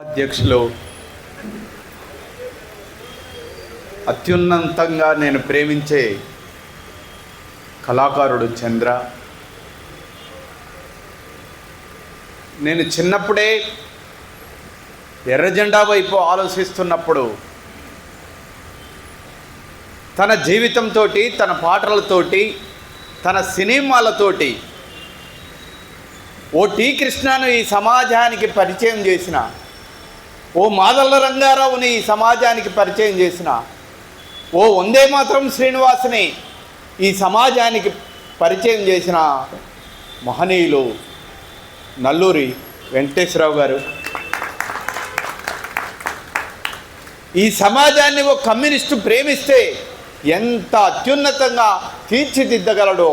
అధ్యక్షులు అత్యున్నతంగా నేను ప్రేమించే కళాకారుడు చంద్ర. నేను చిన్నప్పుడే ఎర్రజెండా వైపు ఆలోచిస్తున్నప్పుడు తన జీవితంతో తన పాటలతోటి తన సినిమాలతోటి ఓ టీ కృష్ణను ఈ సమాజానికి పరిచయం చేసిన ఓ మాదల్ల రంగారావుని ఈ సమాజానికి పరిచయం చేసిన ఓ వందే మాత్రం శ్రీనివాసుని ఈ సమాజానికి పరిచయం చేసిన మహనీయులు నల్లూరి వెంకటేశ్వరరావు గారు. ఈ సమాజాన్ని ఓ కమ్యూనిస్టు ప్రేమిస్తే ఎంత అత్యున్నతంగా తీర్చిదిద్దగలడో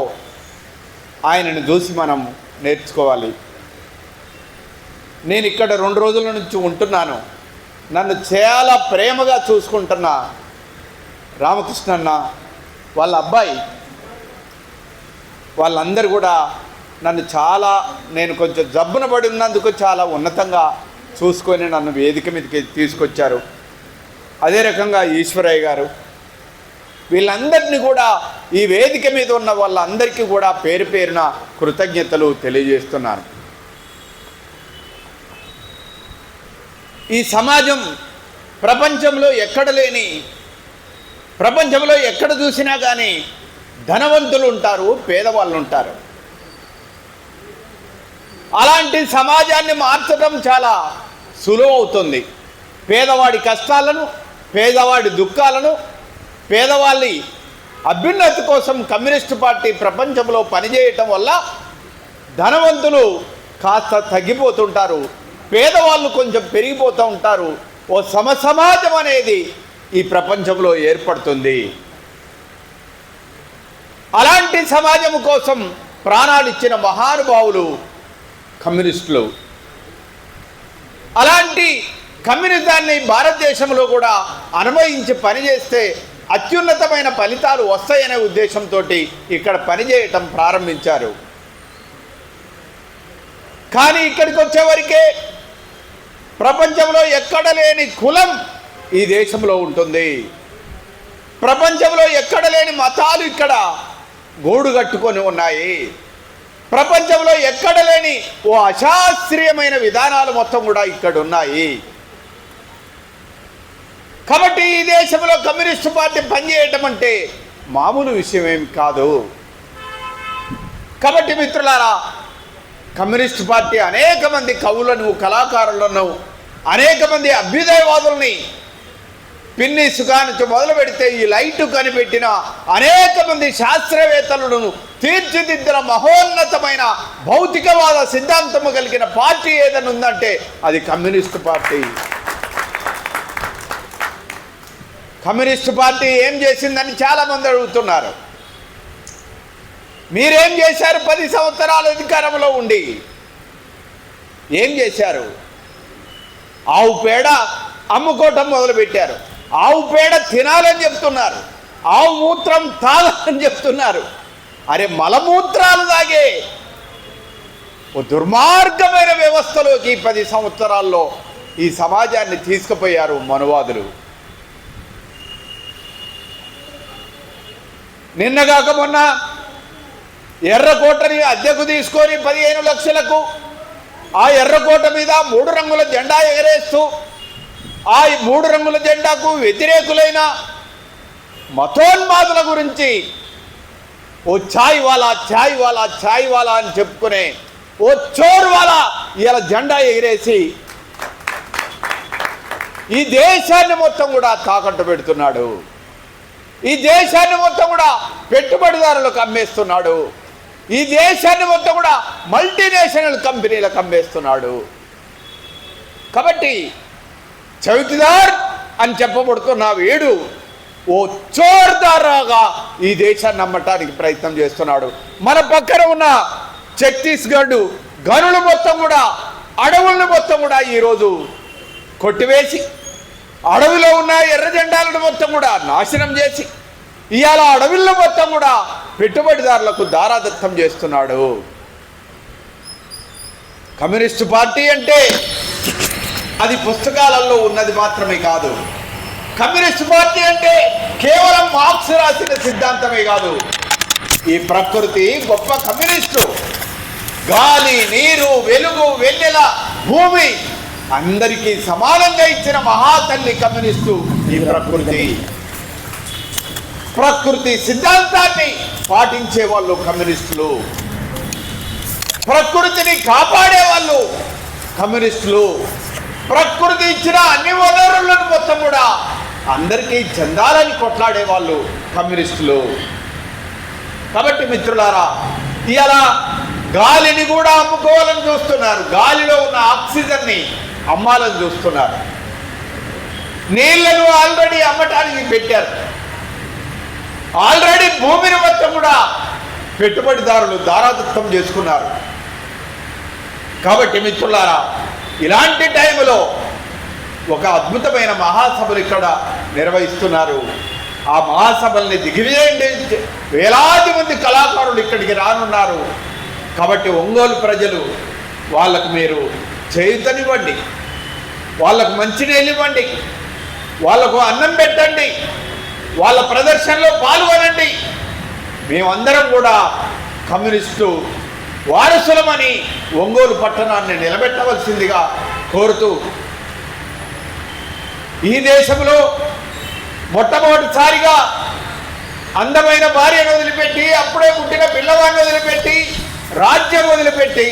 ఆయనను చూసి మనం నేర్చుకోవాలి. నేను ఇక్కడ రెండు రోజుల నుంచి ఉంటున్నాను. నన్ను చాలా ప్రేమగా చూసుకుంటున్న రామకృష్ణన్న వాళ్ళ అబ్బాయి వాళ్ళందరూ కూడా నన్ను చాలా నేను కొంచెం జబ్బున పడి ఉన్నందుకు చాలా ఉన్నతంగా చూసుకొని నన్ను వేదిక మీదకి తీసుకొచ్చారు. అదే రకంగా ఈశ్వరయ్య గారు వీళ్ళందరినీ కూడా ఈ వేదిక మీద ఉన్న వాళ్ళందరికీ కూడా పేరు పేరున కృతజ్ఞతలు తెలియజేస్తున్నాను. ఈ సమాజం ప్రపంచంలో ఎక్కడ లేని ప్రపంచంలో ఎక్కడ చూసినా కానీ ధనవంతులు ఉంటారు పేదవాళ్ళు ఉంటారు అలాంటి సమాజాన్ని మార్చడం చాలా సులువవుతుంది. పేదవాడి కష్టాలను పేదవాడి దుఃఖాలను పేదవాళ్ళి అభ్యున్నతి కోసం కమ్యూనిస్టు పార్టీ ప్రపంచంలో పనిచేయటం వల్ల ధనవంతులు కాస్త తగ్గిపోతుంటారు. పేదవాళ్ళు కొంచెం పెరిగిపోతూ ఉంటారు. ఓ సమసమాజం అనేది ఈ ప్రపంచంలో ఏర్పడుతుంది. అలాంటి సమాజం కోసం ప్రాణాలు ఇచ్చిన మహానుభావులు కమ్యూనిస్టులు. అలాంటి కమ్యూనిజాన్ని భారతదేశంలో కూడా అనుభవించి పనిచేస్తే అత్యున్నతమైన ఫలితాలు వస్తాయనే ఉద్దేశంతో ఇక్కడ పనిచేయటం ప్రారంభించారు. కానీ ఇక్కడికి వచ్చేవరకే ప్రపంచంలో ఎక్కడ లేని కులం ఈ దేశంలో ఉంటుంది. ప్రపంచంలో ఎక్కడ లేని మతాలు ఇక్కడ గూడు కట్టుకొని ఉన్నాయి. ప్రపంచంలో ఎక్కడ లేని ఓ అశాస్త్రీయమైన విధానాలు మొత్తం కూడా ఇక్కడ ఉన్నాయి. కాబట్టి ఈ దేశంలో కమ్యూనిస్టు పార్టీ పనిచేయటం అంటే మామూలు విషయం ఏమి కాదు. కాబట్టి మిత్రులారా కమ్యూనిస్ట్ పార్టీ అనేక మంది కవులను కళాకారులను అనేక మంది అభ్యుదయవాదుల్ని పిన్ని సుఖానికి మొదలు పెడితే ఈ లైటు కనిపెట్టిన అనేక మంది శాస్త్రవేత్తలను తీర్చిదిద్దిన మహోన్నతమైన భౌతికవాద సిద్ధాంతము కలిగిన పార్టీ ఏదైనా ఉందంటే అది కమ్యూనిస్ట్ పార్టీ. కమ్యూనిస్ట్ పార్టీ ఏం చేసిందని చాలామంది అడుగుతున్నారు. మీరేం చేశారు? పది సంవత్సరాల అధికారంలో ఉండి. ఏం చేశారు? ఆవు పేడ అమ్ముకోవటం మొదలుపెట్టారు. ఆవు పేడ తినాలని చెప్తున్నారు. ఆవు మూత్రం తాగాలని చెప్తున్నారు. అరే మలమూత్రాలు తాగే ఓ దుర్మార్గమైన వ్యవస్థలోకి పది సంవత్సరాల్లో ఈ సమాజాన్ని తీసుకుపోయారు మనువాదులు. నిన్నగాక మొన్న ఎర్రకోటని అద్దెకు తీసుకొని పదిహేను లక్షలకు ఆ ఎర్రకోట మీద మూడు రంగుల జెండా ఎగరేస్తూ ఆ మూడు రంగుల జెండాకు వ్యతిరేకులైన మతోన్మాదుల గురించి ఓ ఛాయ్ వాలా ఛాయ్ వాలా ఛాయ్ వాలా అని చెప్పుకునే ఓ చోర్ వాలా ఇలా జెండా ఎగిరేసి ఈ దేశాన్ని మొత్తం కూడా తాకట్టు పెడుతున్నాడు. ఈ దేశాన్ని మొత్తం కూడా పెట్టుబడిదారులకు అమ్మేస్తున్నాడు. ఈ దేశాన్ని మొత్తం కూడా మల్టీనేషనల్ కంపెనీల కమ్మేస్తున్నాడు. కాబట్టి చౌకీదార్ అని చెప్పబడుతున్న వీడు ఓ చోర్దారాగా ఈ దేశాన్ని నమ్మటానికి ప్రయత్నం చేస్తున్నాడు. మన పక్కన ఉన్న ఛత్తీస్గఢ్ గనులు మొత్తం కూడా అడవులను మొత్తం కూడా ఈరోజు కొట్టివేసి అడవిలో ఉన్న ఎర్ర జెండాలను మొత్తం కూడా నాశనం చేసి ఇవాళ అడవిల్లో మొత్తం కూడా పెట్టుబడిదారులకు దారాదత్తం చేస్తున్నాడు. కమ్యూనిస్టు పార్టీ అంటే అది పుస్తకాలలో ఉన్నది మాత్రమే కాదు. కమ్యూనిస్ట్ పార్టీ అంటే కేవలం మార్క్స్ రాసిన సిద్ధాంతమే కాదు. ఈ ప్రకృతి గొప్ప కమ్యూనిస్టు. గాలి నీరు వెలుగు వెన్నెల భూమి అందరికీ సమానంగా ఇచ్చిన మహాతల్లి కమ్యూనిస్టు ఈ ప్రకృతి. ప్రకృతి సిద్ధాంతాన్ని పాటించే వాళ్ళు కమ్యూనిస్టులు. ప్రకృతిని కాపాడే వాళ్ళు కమ్యూనిస్టులు. ప్రకృతి ఇచ్చిన అన్ని వనరులను మొత్తం కూడా అందరికీ చెందాలని కొట్లాడే వాళ్ళు కమ్యూనిస్టులు. కాబట్టి మిత్రులారా ఇలా గాలిని కూడా అమ్ముకోవాలని చూస్తున్నారు. గాలిలో ఉన్న ఆక్సిజన్ని అమ్మాలని చూస్తున్నారు. నీళ్ళను ఆల్రెడీ అమ్మటానికి పెట్టారు. ఆల్రెడీ భూమిని మొత్తం కూడా పెట్టుబడిదారులు దారాదత్తం చేసుకున్నారు. కాబట్టి మిత్రులారా ఇలాంటి టైంలో ఒక అద్భుతమైన మహాసభలు ఇక్కడ నిర్వహిస్తున్నారు. ఆ మహాసభల్ని దిగివేయండి వేలాది మంది కళాకారులు ఇక్కడికి రానున్నారు. కాబట్టి ఒంగోలు ప్రజలు వాళ్ళకు మీరు చేయుతనివ్వండి. వాళ్ళకు మంచినీళ్ళు ఇవ్వండి. వాళ్ళకు అన్నం పెట్టండి. వాళ్ళ ప్రదర్శనలో పాల్గొనండి. మేమందరం కూడా కమ్యూనిస్టు వారసులమని ఒంగోలు పట్టణాన్ని నిలబెట్టవలసిందిగా కోరుతూ ఈ దేశంలో మొట్టమొదటిసారిగా అందమైన భార్యను వదిలిపెట్టి అప్పుడే పుట్టిన పిల్లవాడిని వదిలిపెట్టి రాజ్యం వదిలిపెట్టి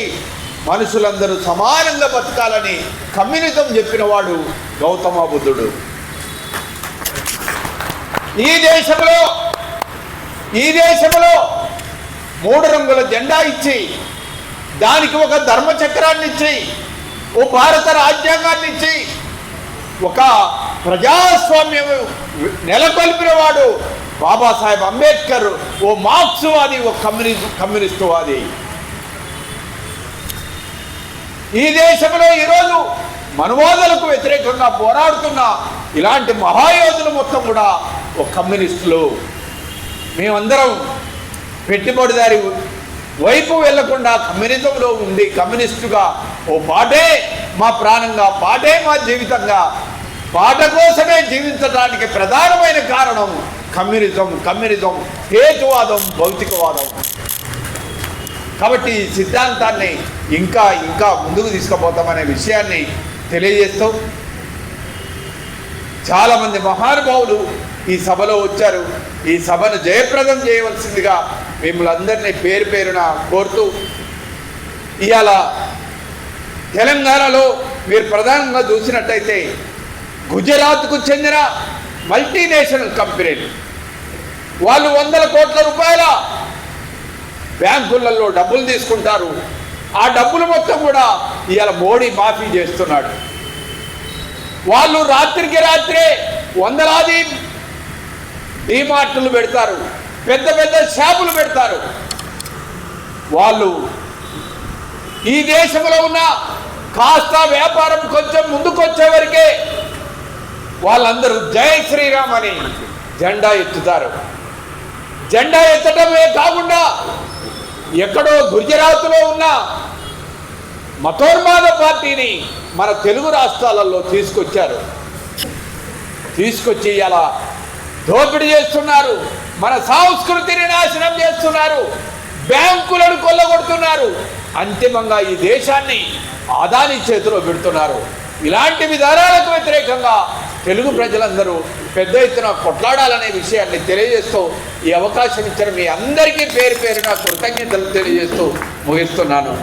మనుషులందరూ సమానంగా బతకాలని కమ్యూనిజం చెప్పినవాడు గౌతమ బుద్ధుడు. ఈ దేశంలో ఈ దేశంలో మూడు రంగుల జెండా ఇచ్చి దానికి ఒక ధర్మచక్రాన్ని ఇచ్చి ఓ భారత రాజ్యాంగాన్ని ఇచ్చి ఒక ప్రజాస్వామ్యం నెలకొల్పిన వాడు బాబాసాహెబ్ అంబేద్కర్ ఓ మార్క్స్వాది ఓ కమ్యూనిస్ట్ కమ్యూనిస్టువాది ఈ దేశంలో ఈరోజు మనువాదులకు వ్యతిరేకంగా పోరాడుతున్న ఇలాంటి మహాయోధులు మొత్తం కూడా ఒక కమ్యూనిస్టులు. మేమందరం పెట్టుబడిదారి వైపు వెళ్ళకుండా కమ్యూనిజంలో ఉండి కమ్యూనిస్టుగా ఓ పాటే మా ప్రాణంగా పాటే మా జీవితంగా పాట కోసమే జీవించడానికి ప్రధానమైన కారణం కమ్యూనిజం కమ్యూనిజం హేతువాదం భౌతికవాదం. కాబట్టి ఈ సిద్ధాంతాన్ని ఇంకా ఇంకా ముందుకు తీసుకుపోతామనే విషయాన్ని తెలియజేస్తూ చాలామంది మహానుభావులు ఈ సభలో వచ్చారు. ఈ సభను జయప్రదం చేయవలసిందిగా మిమ్మల్ని అందరినీ పేరు పేరున కోరుతూ ఇవాళ తెలంగాణలో మీరు ప్రధానంగా చూసినట్టయితే గుజరాత్కు చెందిన మల్టీనేషనల్ కంపెనీలు. వాళ్ళు వందల కోట్ల రూపాయల బ్యాంకులలో డబ్బులు తీసుకుంటారు. ఆ డబ్బులు మొత్తం కూడా ఇవాళ మోడీ మాఫీ చేస్తున్నాడు. వాళ్ళు రాత్రికి రాత్రే వందలాది డిమార్టులు పెడతారు. పెద్ద పెద్ద షాపులు పెడతారు. వాళ్ళు ఈ దేశంలో ఉన్న కాస్త వ్యాపారం కొంచెం ముందుకొచ్చే వరకే వాళ్ళందరూ జయ శ్రీరామ్ అని జెండా ఎత్తుతారు. జెండా ఎత్తటమే కాకుండా ఎక్కడో గుజరాత్లో ఉన్న మతోన్మాద పార్టీని మన తెలుగు రాష్ట్రాలలో తీసుకొచ్చారు. తీసుకొచ్చి అలా దోపిడీ చేస్తున్నారు. మన సంస్కృతిని నాశనం చేస్తున్నారు. బ్యాంకులను కొల్లగొడుతున్నారు. అంతిమంగా ఈ దేశాన్ని ఆదాని చేతిలో పెడుతున్నారు. ఇలాంటి విధానాలకు వ్యతిరేకంగా తెలుగు ప్రజలందరూ పెద్ద ఎత్తున కొట్లాడాలనే విషయాన్ని తెలియజేస్తూ ఈ అవకాశం ఇచ్చిన మీ అందరికీ పేరు పేరున కృతజ్ఞతలు తెలియజేస్తూ ముగిస్తున్నాను.